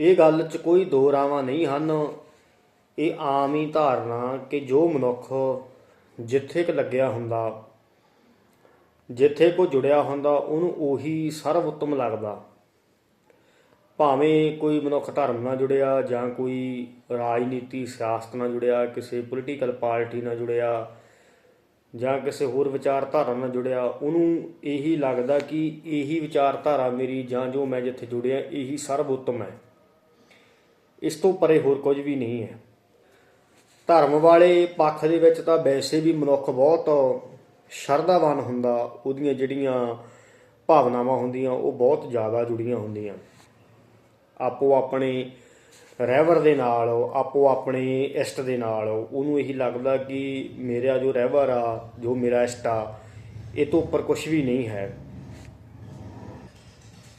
ਇਹ ਗੱਲ 'ਚ ਕੋਈ ਦੋ ਰਾਵਾਂ ਨਹੀਂ ਹਨ। ਇਹ ਆਮ ਹੀ ਧਾਰਨਾ ਕਿ ਜੋ ਮਨੁੱਖ ਜਿੱਥੇ ਕਿ ਲੱਗਿਆ ਹੁੰਦਾ, ਜਿੱਥੇ ਕੋ ਜੁੜਿਆ ਹੁੰਦਾ, ਉਹਨੂੰ ਉਹੀ ਸਰਵ ਉੱਤਮ ਲੱਗਦਾ। ਭਾਵੇਂ ਕੋਈ ਮਨੁੱਖ ਧਰਮ ਨਾਲ ਜੁੜਿਆ ਜਾਂ ਕੋਈ ਰਾਜਨੀਤੀ, ਸਿਆਸਤ ਨਾਲ ਜੁੜਿਆ, ਕਿਸੇ ਪੋਲੀਟੀਕਲ ਪਾਰਟੀ ਨਾਲ ਜੁੜਿਆ ਜਾਂ ਕਿਸੇ ਹੋਰ ਵਿਚਾਰਧਾਰਾ ਨਾਲ ਜੁੜਿਆ, ਉਹਨੂੰ ਇਹੀ ਲੱਗਦਾ ਕਿ ਇਹੀ ਵਿਚਾਰਧਾਰਾ ਮੇਰੀ ਜਾਂ ਜੋ ਮੈਂ ਜਿੱਥੇ ਜੁੜਿਆ, ਇਹੀ ਸਰਬ ਉੱਤਮ ਹੈ। ਇਸ ਤੋਂ ਪਰੇ ਹੋਰ ਕੁਝ ਵੀ ਨਹੀਂ ਹੈ। ਧਰਮ ਵਾਲੇ ਪੱਖ ਦੇ ਵਿੱਚ ਤਾਂ ਵੈਸੇ ਵੀ ਮਨੁੱਖ ਬਹੁਤ ਸ਼ਰਧਾਵਾਨ ਹੁੰਦਾ, ਉਹਦੀਆਂ ਜਿਹੜੀਆਂ ਭਾਵਨਾਵਾਂ ਹੁੰਦੀਆਂ, ਉਹ ਬਹੁਤ ਜ਼ਿਆਦਾ ਜੁੜੀਆਂ ਹੁੰਦੀਆਂ। ਆਪੋ ਆਪਣੇ ਰਹਿਵਰ ਦੇ ਨਾਲ, ਆਪੋ ਆਪਣੇ ਇਸ਼ਟ ਦੇ ਨਾਲ, ਉਹਨੂੰ ਇਹੀ ਲੱਗਦਾ ਕਿ ਮੇਰਾ ਜੋ ਰਹਿਵਰ ਆ, ਜੋ ਮੇਰਾ ਇਸ਼ਟ ਆ, ਇਹ ਤੋਂ ਉੱਪਰ ਕੁਝ ਵੀ ਨਹੀਂ ਹੈ।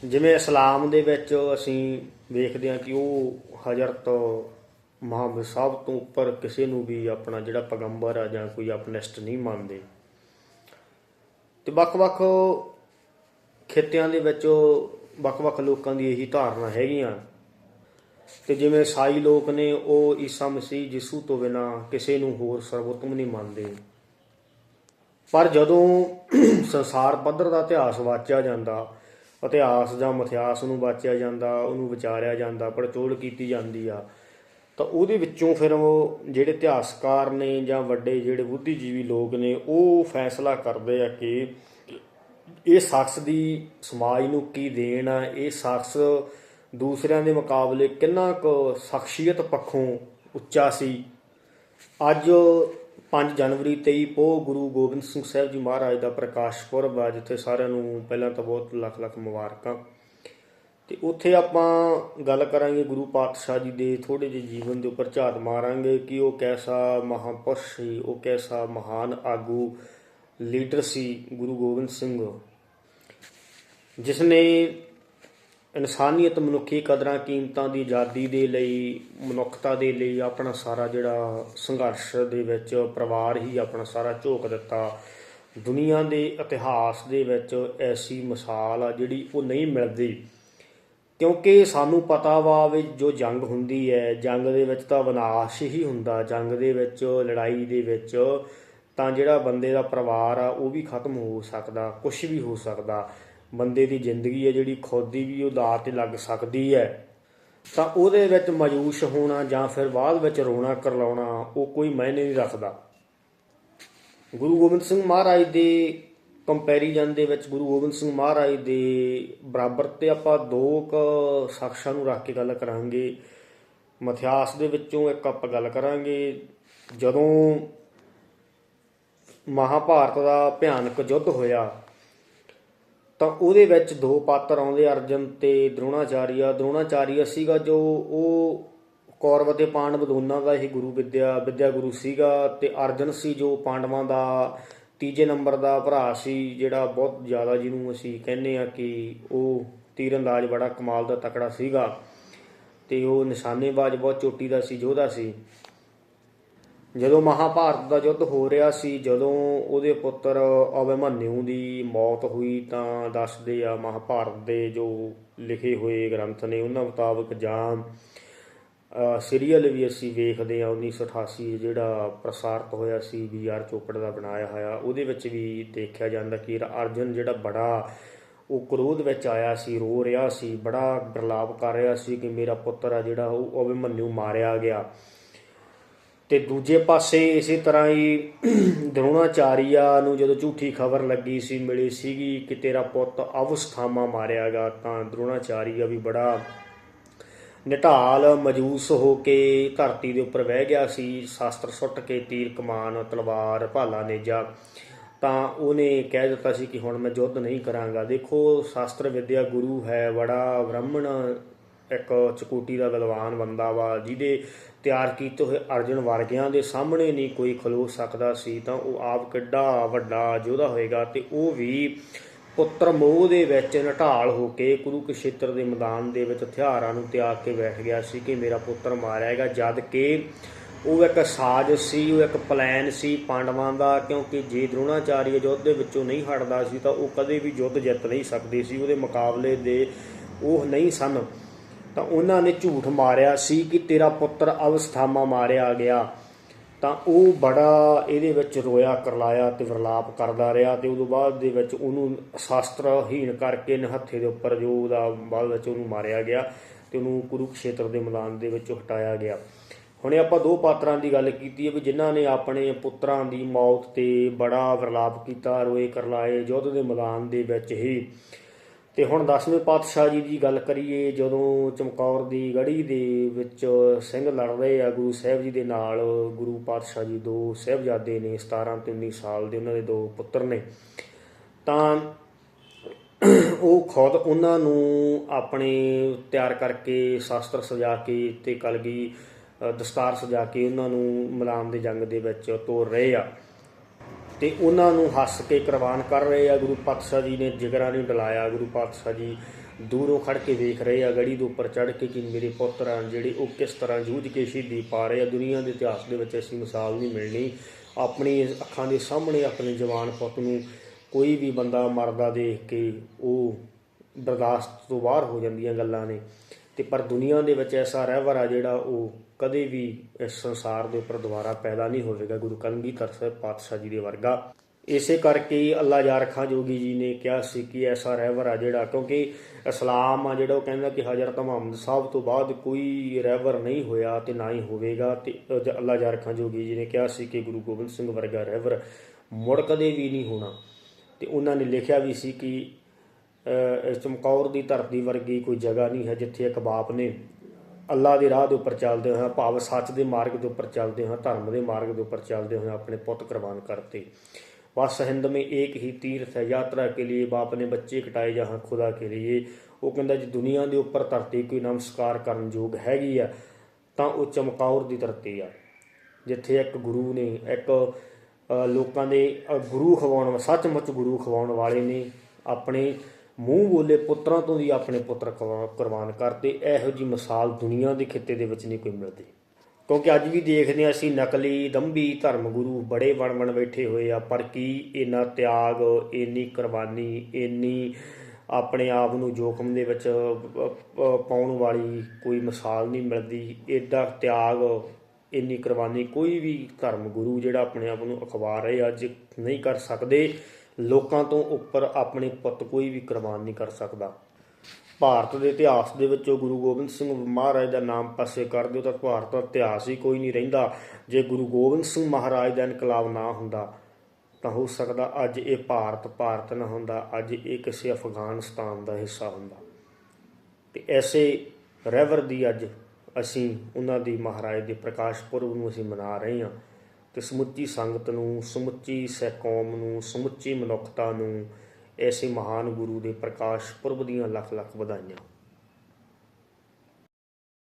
ਜਿਵੇਂ ਇਸਲਾਮ ਦੇ ਵਿੱਚ ਅਸੀਂ ਵੇਖਦੇ ਹਾਂ ਕਿ ਉਹ ਹਜ਼ਰਤ ਮੁਹੰਮਦ ਸਾਹਿਬ ਤੋਂ ਉੱਪਰ ਕਿਸੇ ਨੂੰ ਵੀ ਆਪਣਾ ਜਿਹੜਾ ਪੈਗੰਬਰ ਆ ਜਾਂ ਕੋਈ ਆਪਣਾ ਨਹੀਂ ਮੰਨਦੇ। ਤੇ ਵੱਖ-ਵੱਖ ਖਿੱਤਿਆਂ ਦੇ ਵਿੱਚ ਵੱਖ-ਵੱਖ ਲੋਕਾਂ ਦੀ ਇਹੀ ਧਾਰਨਾ ਹੈਗੀਆਂ। ਤੇ ਜਿਵੇਂ ਸਾਈ ਲੋਕ ਨੇ, ਉਹ ਈਸਾ ਮਸੀਹ ਯਿਸੂ ਤੋਂ ਬਿਨਾ ਕਿਸੇ ਨੂੰ ਹੋਰ ਸਰਵੋਤਮ ਨਹੀਂ ਮੰਨਦੇ। ਪਰ ਜਦੋਂ ਸੰਸਾਰ ਪੱਧਰ ਦਾ ਇਤਿਹਾਸ ਵਾਚਿਆ ਜਾਂਦਾ ਇਤਿਹਾਸ ਜਾਂ ਮਿਥਿਹਾਸ ਨੂੰ ਵਾਚਿਆ ਜਾਂਦਾ, ਉਹਨੂੰ ਵਿਚਾਰਿਆ ਜਾਂਦਾ, ਪੜਚੋਲ ਕੀਤੀ ਜਾਂਦੀ ਆ। ਤਾਂ ਉਹਦੇ ਵਿੱਚੋਂ ਫਿਰ ਉਹ ਜਿਹੜੇ ਇਤਿਹਾਸਕਾਰ ਨੇ ਜਾਂ ਵੱਡੇ ਜਿਹੜੇ ਬੁੱਧੀਜੀਵੀ ਲੋਕ ਨੇ, ਉਹ ਫੈਸਲਾ ਕਰਦੇ ਆ ਕਿ ਇਹ ਸ਼ਖਸ ਦੀ ਸਮਾਜ ਨੂੰ ਕੀ ਦੇਣ ਆ, ਇਹ ਸ਼ਖਸ ਦੂਸਰਿਆਂ ਦੇ ਮੁਕਾਬਲੇ ਕਿੰਨਾ ਕੁ ਸ਼ਖਸੀਅਤ ਪੱਖੋਂ ਉੱਚਾ ਸੀ। ਅੱਜ 5 ਜਨਵਰੀ 23 ਪੋ ਗੁਰੂ ਗੋਬਿੰਦ ਸਿੰਘ ਸਾਹਿਬ ਜੀ ਮਹਾਰਾਜ ਦਾ ਪ੍ਰਕਾਸ਼ ਪੁਰਬ ਆ, ਜਿੱਥੇ ਸਾਰਿਆਂ ਨੂੰ ਪਹਿਲਾਂ ਤਾਂ ਬਹੁਤ ਲੱਖ ਲੱਖ ਮੁਬਾਰਕਾਂ। ਤੇ ਉੱਥੇ ਆਪਾਂ ਗੱਲ ਕਰਾਂਗੇ ਗੁਰੂ ਪਾਤਸ਼ਾਹ ਜੀ ਦੇ ਥੋੜੇ ਜਿਹੇ ਜੀਵਨ ਦੇ ਉੱਪਰ ਝਾਤ ਮਾਰਾਂਗੇ ਕਿ ਉਹ ਕੈਸਾ ਮਹਾਪੁਰਸ਼ ਸੀ, ਉਹ ਕੈਸਾ ਮਹਾਨ ਆਗੂ, ਲੀਡਰ ਸੀ ਗੁਰੂ ਗੋਬਿੰਦ ਸਿੰਘ। ਜਿਸ ਨੇ ਇਨਸਾਨੀਅਤ ਮਨੁੱਖੀ ਕਦਰਾਂ ਕੀਮਤਾਂ ਦੀ ਆਜ਼ਾਦੀ ਦੇ ਲਈ, ਮਨੁੱਖਤਾ ਦੇ ਲਈ ਆਪਣਾ ਸਾਰਾ ਜਿਹੜਾ ਸੰਘਰਸ਼ ਦੇ ਵਿੱਚ ਪਰਿਵਾਰ ਹੀ ਆਪਣਾ ਸਾਰਾ ਝੋਕ ਦਿੱਤਾ। ਦੁਨੀਆ ਦੇ ਇਤਿਹਾਸ ਦੇ ਵਿੱਚ ਐਸੀ ਮਿਸਾਲ ਆ ਜਿਹੜੀ ਉਹ ਨਹੀਂ ਮਿਲਦੀ। ਕਿਉਂਕਿ ਸਾਨੂੰ ਪਤਾ ਵਾ ਵੀ ਜੋ ਜੰਗ ਹੁੰਦੀ ਹੈ, ਜੰਗ ਦੇ ਵਿੱਚ ਤਾਂ ਵਿਨਾਸ਼ ਹੀ ਹੁੰਦਾ। ਜੰਗ ਦੇ ਵਿੱਚ, ਲੜਾਈ ਦੇ ਵਿੱਚ ਤਾਂ ਜਿਹੜਾ ਬੰਦੇ ਦਾ ਪਰਿਵਾਰ ਆ, ਉਹ ਵੀ ਖਤਮ ਹੋ ਸਕਦਾ ਕੁਝ ਵੀ ਹੋ ਸਕਦਾ। ਬੰਦੇ ਦੀ ਜ਼ਿੰਦਗੀ ਹੈ, ਜਿਹੜੀ ਖੁਦ ਦੀ ਵੀ ਉਹ ਤੇ ਲੱਗ ਸਕਦੀ ਹੈ। ਤਾਂ ਉਹਦੇ ਵਿੱਚ ਮਾਯੂਸ ਹੋਣਾ ਜਾਂ ਫਿਰ ਬਾਅਦ ਵਿੱਚ ਰੋਣਾ, ਕਰਲਾਉਣਾ, ਉਹ ਕੋਈ ਮਾਇਨੇ ਨਹੀਂ ਰੱਖਦਾ। ਗੁਰੂ ਗੋਬਿੰਦ ਸਿੰਘ ਮਹਾਰਾਜ ਦੇ ਕੰਪੈਰੀਜ਼ਨ ਦੇ ਵਿੱਚ ਗੁਰੂ ਗੋਬਿੰਦ ਸਿੰਘ ਮਹਾਰਾਜ ਦੇ ਬਰਾਬਰ ਤੇ ਆਪਾਂ ਦੋ ਕ ਸ਼ਖਸਾਂ ਨੂੰ ਰੱਖ ਕੇ ਗੱਲ ਕਰਾਂਗੇ। ਮਥਿਆਸ ਦੇ ਵਿੱਚੋਂ ਇੱਕ ਆਪਾਂ ਗੱਲ ਕਰਾਂਗੇ। ਜਦੋਂ ਮਹਾਭਾਰਤ ਦਾ ਭਿਆਨਕ ਯੁੱਧ ਹੋਇਆ ਤਾਂ ਉਹਦੇ ਵਿੱਚ ਦੋ ਪਾਤਰ ਆਉਂਦੇ, ਅਰਜਨ ਤੇ ਦ੍ਰੋਣਾਚਾਰੀਆ। ਦ੍ਰੋਣਾਚਾਰੀਆ ਸੀਗਾ ਜੋ ਉਹ ਕੌਰਵ ਅਤੇ ਪਾਂਡਵ ਦੋਨਾਂ ਦਾ ਹੀ ਗੁਰੂ ਵਿਦਿਆ ਵਿਦਿਆ ਗੁਰੂ ਸੀਗਾ ਤੇ ਅਰਜਨ ਸੀ ਜੋ ਪਾਂਡਵਾਂ ਦਾ ਤੀਜੇ ਨੰਬਰ ਦਾ ਭਰਾ ਸੀ, ਜਿਹੜਾ ਬਹੁਤ ਜ਼ਿਆਦਾ ਜਿਹਨੂੰ ਅਸੀਂ ਕਹਿੰਦੇ ਆ ਕਿ ਉਹ ਤੀਰੰਦਾਜ਼ ਬੜਾ ਕਮਾਲ ਦਾ ਤਕੜਾ ਸੀਗਾ ਤੇ ਉਹ ਨਿਸ਼ਾਨੇਬਾਜ਼, ਬਹੁਤ ਚੋਟੀ ਦਾ ਸੀ ਯੋਧਾ ਸੀ। ਜਦੋਂ ਮਹਾਭਾਰਤ ਦਾ ਯੁੱਧ ਹੋ ਰਿਹਾ ਸੀ, ਜਦੋਂ ਉਹਦੇ ਪੁੱਤਰ ਅਭਿਮਨਿਊ ਦੀ ਮੌਤ ਹੋਈ, ਤਾਂ ਦੱਸਦੇ ਆ ਮਹਾਭਾਰਤ ਦੇ ਜੋ ਲਿਖੇ ਹੋਏ ਗ੍ਰੰਥ ਨੇ, ਉਹਨਾਂ ਮੁਤਾਬਕ ਜਾਂ ਸੀਰੀਅਲ ਵੀ ਅਸੀਂ ਵੇਖਦੇ ਆ 1988 ਜਿਹੜਾ ਪ੍ਰਸਾਰਿਤ ਹੋਇਆ ਸੀ ਵੀ ਆਰ ਚੋਪੜ ਦਾ ਬਣਾਇਆ ਹੋਇਆ, ਉਹਦੇ ਵਿੱਚ ਵੀ ਦੇਖਿਆ ਜਾਂਦਾ ਕਿ ਅਰਜਨ ਜਿਹੜਾ ਬੜਾ, ਉਹ ਕ੍ਰੋਧ ਵਿੱਚ ਆਇਆ ਸੀ, ਰੋ ਰਿਹਾ ਸੀ, ਬੜਾ ਗਰਲਾਪ ਕਰ ਰਿਹਾ ਸੀ ਕਿ ਮੇਰਾ ਪੁੱਤਰ ਆ ਜਿਹੜਾ, ਉਹ ਅਭਿਮਨਿਊ ਮਾਰਿਆ ਗਿਆ। ਤੇ ਦੂਜੇ ਪਾਸੇ ਇਸੇ ਤਰ੍ਹਾਂ ਹੀ ਦਰੋਣਾਚਾਰੀਆ ਨੂੰ ਜਦੋਂ ਝੂਠੀ ਖਬਰ ਲੱਗੀ ਸੀ, ਮਿਲੀ ਸੀਗੀ ਕਿ ਤੇਰਾ ਪੁੱਤ ਅਵਸਥਾਮਾ ਮਾਰਿਆਗਾ ਤਾਂ ਦ੍ਰੋਣਾਚਾਰੀਆ ਵੀ ਬੜਾ ਨਿਟਾਲ ਮਜੂਸ ਹੋ ਕੇ ਧਰਤੀ ਦੇ ਉੱਪਰ ਬਹਿ ਗਿਆ ਸੀ। ਸ਼ਾਸਤਰ ਸੁੱਟ ਕੇ ਤੀਰ ਕਮਾਨ ਤਲਵਾਰ ਭਾਲਾ ਨੇਜਾ, ਤਾਂ ਉਹਨੇ ਕਹਿ ਦਿੱਤਾ ਸੀ ਕਿ ਹੁਣ ਮੈਂ ਯੁੱਧ ਨਹੀਂ ਕਰਾਂਗਾ। ਦੇਖੋ, ਸ਼ਾਸਤਰ ਵਿਦਿਆ ਗੁਰੂ ਹੈ, ਬੜਾ ਬ੍ਰਾਹਮਣ ਇੱਕ ਚਕੂਟੀ ਦਾ ਵਿਦਵਾਨ ਬੰਦਾ ਵਾ, ਜਿਹਦੇ ਤਿਆਰ ਕੀਤੇ ਹੋਏ ਅਰਜਨ ਵਰਗਿਆਂ ਦੇ ਸਾਹਮਣੇ ਨਹੀਂ ਕੋਈ ਖਲੋ ਸਕਦਾ ਸੀ, ਤਾਂ ਉਹ ਆਪ ਕਿੱਡਾ ਵੱਡਾ ਯੋਧਾ ਹੋਏਗਾ ਤੇ ਉਹ ਵੀ ਪੁੱਤਰ ਮੋਹ ਦੇ ਵਿੱਚ ਨਟਾਲ ਹੋ ਕੇ ਕੁਰੂਕਸ਼ੇਤਰ ਦੇ ਮੈਦਾਨ ਦੇ ਵਿੱਚ ਹਥਿਆਰਾਂ ਨੂੰ ਤਿਆਗ ਕੇ ਬੈਠ ਗਿਆ ਸੀ ਕਿ ਮੇਰਾ ਪੁੱਤਰ ਮਾਰਿਆਗਾ ਜਦ ਕਿ ਉਹ ਇੱਕ ਸਾਜ਼ ਸੀ, ਉਹ ਇੱਕ ਪਲਾਨ ਸੀ ਪਾਂਡਵਾਂ ਦਾ, ਕਿਉਂਕਿ ਜੇ ਦ੍ਰੋਣਾਚਾਰੀ ਯੁੱਧ ਦੇ ਵਿੱਚੋਂ ਨਹੀਂ ਹਟਦਾ ਸੀ, ਤਾਂ ਉਹ ਕਦੇ ਵੀ ਯੁੱਧ ਜਿੱਤ ਨਹੀਂ ਸਕਦੇ ਸੀ, ਉਹਦੇ ਮੁਕਾਬਲੇ ਦੇ ਉਹ ਨਹੀਂ ਸਨ। ਤਾਂ ਉਹਨਾਂ ਨੇ ਝੂਠ ਮਾਰਿਆ ਸੀ ਕਿ ਤੇਰਾ ਪੁੱਤਰ ਅਵਸਥਾਮਾ ਮਾਰਿਆ ਗਿਆ। ਤਾਂ ਉਹ ਬੜਾ ਇਹਦੇ ਵਿੱਚ ਰੋਇਆ, ਕਰਲਾਇਆ ਤੇ ਵਰਲਾਪ ਕਰਦਾ ਰਿਹਾ ਤੇ ਉਦੋਂ ਬਾਅਦ ਦੇ ਵਿੱਚ ਉਹਨੂੰ ਸ਼ਾਸਤਰਹੀਣ ਕਰਕੇ ਨਹੱਥੇ ਦੇ ਉੱਪਰ ਜੋ ਉਹਦਾ ਬਾਅਦ ਵਿੱਚ ਉਹਨੂੰ ਮਾਰਿਆ ਗਿਆ ਤੇ ਉਹਨੂੰ ਕੁਰੂਕਸ਼ੇਤਰ ਦੇ ਮੈਦਾਨ ਦੇ ਵਿੱਚੋਂ ਹਟਾਇਆ ਗਿਆ। ਹੁਣੇ ਆਪਾਂ ਦੋ ਪਾਤਰਾਂ ਦੀ ਗੱਲ ਕੀਤੀ ਹੈ ਵੀ ਜਿਨ੍ਹਾਂ ਨੇ ਆਪਣੇ ਪੁੱਤਰਾਂ ਦੀ ਮੌਤ ਤੇ ਬੜਾ ਵਿਰਲਾਪ ਕੀਤਾ, ਰੋਏ, ਕਰਲਾਏ, ਯੁੱਧ ਦੇ ਮੈਦਾਨ ਦੇ ਵਿੱਚ ਹੀ ਤੇ ਹੁਣ 10ਵੇਂ ਪਾਤਸ਼ਾਹ ਜੀ ਦੀ ਗੱਲ ਕਰੀਏ ਜਦੋਂ ਚਮਕੌਰ ਦੀ ਗੜੀ ਦੇ ਵਿੱਚ ਸਿੰਘ ਲੜ ਰਹੇ ਆ ਗੁਰੂ ਸਾਹਿਬ ਜੀ ਦੇ ਨਾਲ ਗੁਰੂ ਪਾਤਸ਼ਾਹ ਜੀ ਦੋ ਸਾਹਿਬਜ਼ਾਦੇ ਨੇ 17 ਤੇ 19 ਸਾਲ ਦੇ ਉਹਨਾਂ ਦੇ ਦੋ ਪੁੱਤਰ ਨੇ ਤਾਂ ਉਹ ਖੁਦ ਉਹਨਾਂ ਨੂੰ ਆਪਣੇ ਤਿਆਰ ਕਰਕੇ ਸ਼ਾਸਤਰ ਸਜਾ ਕੇ ਤੇ ਕਲਗੀ ਅ, ਦਸਤਾਰ ਸਜਾ ਕੇ ਉਹਨਾਂ ਨੂੰ ਮਲਾਮ ਦੇ ਜੰਗ ਦੇ ਵਿੱਚ ਤੋਰ ਰਹੇ ਆ। ਤੇ ਉਹਨਾਂ ਨੂੰ ਹੱਸ ਕੇ ਕੁਰਬਾਨ ਕਰ ਰਹੇ ਆ। ਗੁਰੂ ਪਾਤਸ਼ਾਹ ਜੀ ਨੇ ਜਿਗਰਾਂ ਨਹੀਂ ਡਲਾਇਆ। ਗੁਰੂ ਪਾਤਸ਼ਾਹ ਜੀ ਦੂਰੋਂ ਖੜ ਕੇ ਵੇਖ ਰਹੇ ਆ, ਗੜੀ ਦੇ ਉੱਪਰ ਚੜ ਕੇ ਕਿ ਮੇਰੇ ਪੁੱਤਰ ਆ ਜਿਹੜੇ ਉਹ ਕਿਸ ਤਰ੍ਹਾਂ ਜੂਝ ਕੇ ਸ਼ਹੀਦੀ ਪਾ ਰਹੇ ਆ। ਦੁਨੀਆ ਦੇ ਇਤਿਹਾਸ ਦੇ ਵਿੱਚ ਐਸੀ ਮਿਸਾਲ ਨਹੀਂ ਮਿਲਣੀ। ਆਪਣੀ ਅੱਖਾਂ ਦੇ ਸਾਹਮਣੇ ਆਪਣੇ ਜਵਾਨ ਪੁੱਤ ਨੂੰ ਕੋਈ ਵੀ ਬੰਦਾ ਮਰਦਾ ਦੇਖ ਕੇ ਉਹ ਬਰਦਾਸ਼ਤ ਤੋਂ ਬਾਹਰ ਹੋ ਜਾਂਦੀਆਂ ਗੱਲਾਂ ਨੇ। ਤੇ ਪਰ ਦੁਨੀਆ ਦੇ ਵਿੱਚ ਐਸਾ ਰਹਿਵਰ ਆ ਜਿਹੜਾ ਉਹ ਕਦੇ ਵੀ ਇਸ ਸੰਸਾਰ ਦੇ ਉੱਪਰ ਦੁਬਾਰਾ ਪੈਦਾ ਨਹੀਂ ਹੋਵੇਗਾ। ਗੁਰੂ ਕਲਗੀਧਰ ਸਾਹਿਬ ਪਾਤਸ਼ਾਹ ਜੀ ਦੇ ਵਰਗਾ। ਇਸੇ ਕਰਕੇ ਹੀ ਅੱਲਾ ਯਾਰ ਖਾਂ ਜੋਗੀ ਜੀ ਨੇ ਕਿਹਾ ਸੀ ਕਿ ਐਸਾ ਰਹਿਬਰ ਆ ਜਿਹੜਾ ਕਿਉਂਕਿ ਇਸਲਾਮ ਆ ਜਿਹੜਾ ਉਹ ਕਹਿੰਦਾ ਕਿ ਹਜ਼ਰਤ ਮੁਹੰਮਦ ਸਾਹਿਬ ਤੋਂ ਬਾਅਦ ਕੋਈ ਰਹਿਬਰ ਨਹੀਂ ਹੋਇਆ ਤੇ ਨਾ ਹੀ ਹੋਵੇਗਾ ਤੇ ਅੱਲਾ ਯਾਰ ਖਾਂ ਜੋਗੀ ਜੀ ਨੇ ਕਿਹਾ ਸੀ ਕਿ ਗੁਰੂ ਗੋਬਿੰਦ ਸਿੰਘ ਵਰਗਾ ਰਹਿਬਰ ਮੁੜ ਕਦੇ ਵੀ ਨਹੀਂ ਹੋਣਾ। ਤੇ ਉਹਨਾਂ ਨੇ ਲਿਖਿਆ ਵੀ ਸੀ ਕਿ ਚਮਕੌਰ ਦੀ ਧਰਤੀ ਵਰਗੀ ਕੋਈ ਜਗ੍ਹਾ ਨਹੀਂ ਹੈ ਜਿੱਥੇ ਇੱਕ ਬਾਪ ਨੇ ਅੱਲਾ ਦੇ ਰਾਹ ਦੇ ਉੱਪਰ ਚੱਲਦੇ ਹੋਏ, ਭਾਵ ਸੱਚ ਦੇ ਮਾਰਗ ਦੇ ਉੱਪਰ ਚੱਲਦੇ ਹੋਏ, ਧਰਮ ਦੇ ਮਾਰਗ ਦੇ ਉੱਪਰ ਚੱਲਦੇ ਹੋਏ ਆਪਣੇ ਪੁੱਤ ਕੁਰਬਾਨ ਕਰਤੇ। ਬਸ ਹਿੰਦ ਮੇ ਇੱਕ ਹੀ ਤੀਰਥ ਹੈ, ਯਾਤਰਾ ਕੇ ਲਈ ਬਾਪ ਨੇ ਬੱਚੇ ਕਟਾਏ ਜਹਾਂ ਖੁਦਾ ਕੇ ਲਈ ਉਹ ਕਹਿੰਦਾ, ਜੀ ਦੁਨੀਆ ਦੇ ਉੱਪਰ ਧਰਤੀ ਕੋਈ ਨਮਸਕਾਰ ਕਰਨ ਯੋਗ ਹੈਗੀ ਆ, ਤਾਂ ਉਹ ਚਮਕੌਰ ਦੀ ਧਰਤੀ ਆ, ਜਿੱਥੇ ਇੱਕ ਗੁਰੂ ਨੇ, ਇੱਕ ਲੋਕਾਂ ਦੇ ਗੁਰੂ ਖਵਾਉਣ, ਸੱਚਮੁੱਚ ਗੁਰੂ ਖਵਾਉਣ ਵਾਲੇ ਨੇ ਆਪਣੇ ਮੂੰਹ ਬੋਲੇ ਪੁੱਤਰਾਂ ਤੋਂ ਵੀ ਆਪਣੇ ਪੁੱਤਰ ਕੁਰਬਾ- ਕੁਰਬਾਨ ਕਰਤੇ ਇਹੋ ਜੀ ਮਿਸਾਲ ਦੁਨੀਆ ਦੇ ਖਿੱਤੇ ਦੇ ਵਿੱਚ ਨਹੀਂ ਕੋਈ ਮਿਲਦੀ। ਕਿਉਂਕਿ ਅੱਜ ਵੀ ਦੇਖਦੇ ਹਾਂ ਅਸੀਂ ਨਕਲੀ ਦੰਭੀ ਧਰਮ ਗੁਰੂ ਬੜੇ ਬਣ ਬਣ ਬੈਠੇ ਹੋਏ ਆ, ਪਰ ਕੀ ਇੰਨਾ ਤਿਆਗ, ਇੰਨੀ ਕੁਰਬਾਨੀ, ਇੰਨੀ ਆਪਣੇ ਆਪ ਨੂੰ ਜੋਖਮ ਦੇ ਵਿੱਚ ਪਾਉਣ ਵਾਲੀ ਕੋਈ ਮਿਸਾਲ ਨਹੀਂ ਮਿਲਦੀ। ਐਡਾ ਤਿਆਗ, ਇੰਨੀ ਕੁਰਬਾਨੀ ਕੋਈ ਵੀ ਧਰਮ ਗੁਰੂ ਜਿਹੜਾ ਆਪਣੇ ਆਪ ਨੂੰ ਅਖਵਾ ਰਹੇ ਅੱਜ ਨਹੀਂ ਕਰ ਸਕਦੇ। ਲੋਕਾਂ ਤੋਂ ਉੱਪਰ ਆਪਣੇ ਪੁੱਤ ਕੋਈ ਵੀ ਕੁਰਬਾਨ ਨਹੀਂ ਕਰ ਸਕਦਾ। ਭਾਰਤ ਦੇ ਇਤਿਹਾਸ ਦੇ ਵਿੱਚੋਂ ਗੁਰੂ ਗੋਬਿੰਦ ਸਿੰਘ ਮਹਾਰਾਜ ਦਾ ਨਾਮ ਪਾਸੇ ਕਰ ਦਿਓ ਤਾਂ ਭਾਰਤ ਦਾ ਇਤਿਹਾਸ ਹੀ ਕੋਈ ਨਹੀਂ ਰਹਿੰਦਾ। ਜੇ ਗੁਰੂ ਗੋਬਿੰਦ ਸਿੰਘ ਮਹਾਰਾਜ ਦਾ ਇਨਕਲਾਬ ਨਾ ਹੁੰਦਾ, ਤਾਂ ਹੋ ਸਕਦਾ ਅੱਜ ਇਹ ਭਾਰਤ ਭਾਰਤ ਨਾ ਹੁੰਦਾ, ਅੱਜ ਇਹ ਕਿਸੇ ਅਫਗਾਨਿਸਤਾਨ ਦਾ ਹਿੱਸਾ ਹੁੰਦਾ। ਤੇ ਐਸੇ ਰਹਿਵਰ ਦੀ ਅੱਜ ਅਸੀਂ ਉਹਨਾਂ ਦੀ ਮਹਾਰਾਜ ਦੇ ਪ੍ਰਕਾਸ਼ ਪੁਰਬ ਨੂੰ ਅਸੀਂ ਮਨਾ ਰਹੇ ਹਾਂ। ਤੇ ਸਮੁੱਚੀ ਸੰਗਤ ਨੂੰ, ਸਮੁੱਚੀ ਸਹਿ ਕੌਮ ਨੂੰ, ਸਮੁੱਚੀ ਮਨੁੱਖਤਾ ਨੂੰ, ਐਸੇ ਮਹਾਨ ਗੁਰੂ ਦੇ ਪ੍ਰਕਾਸ਼ ਪੁਰਬ ਦੀਆਂ ਲੱਖ ਲੱਖ ਵਧਾਈਆਂ।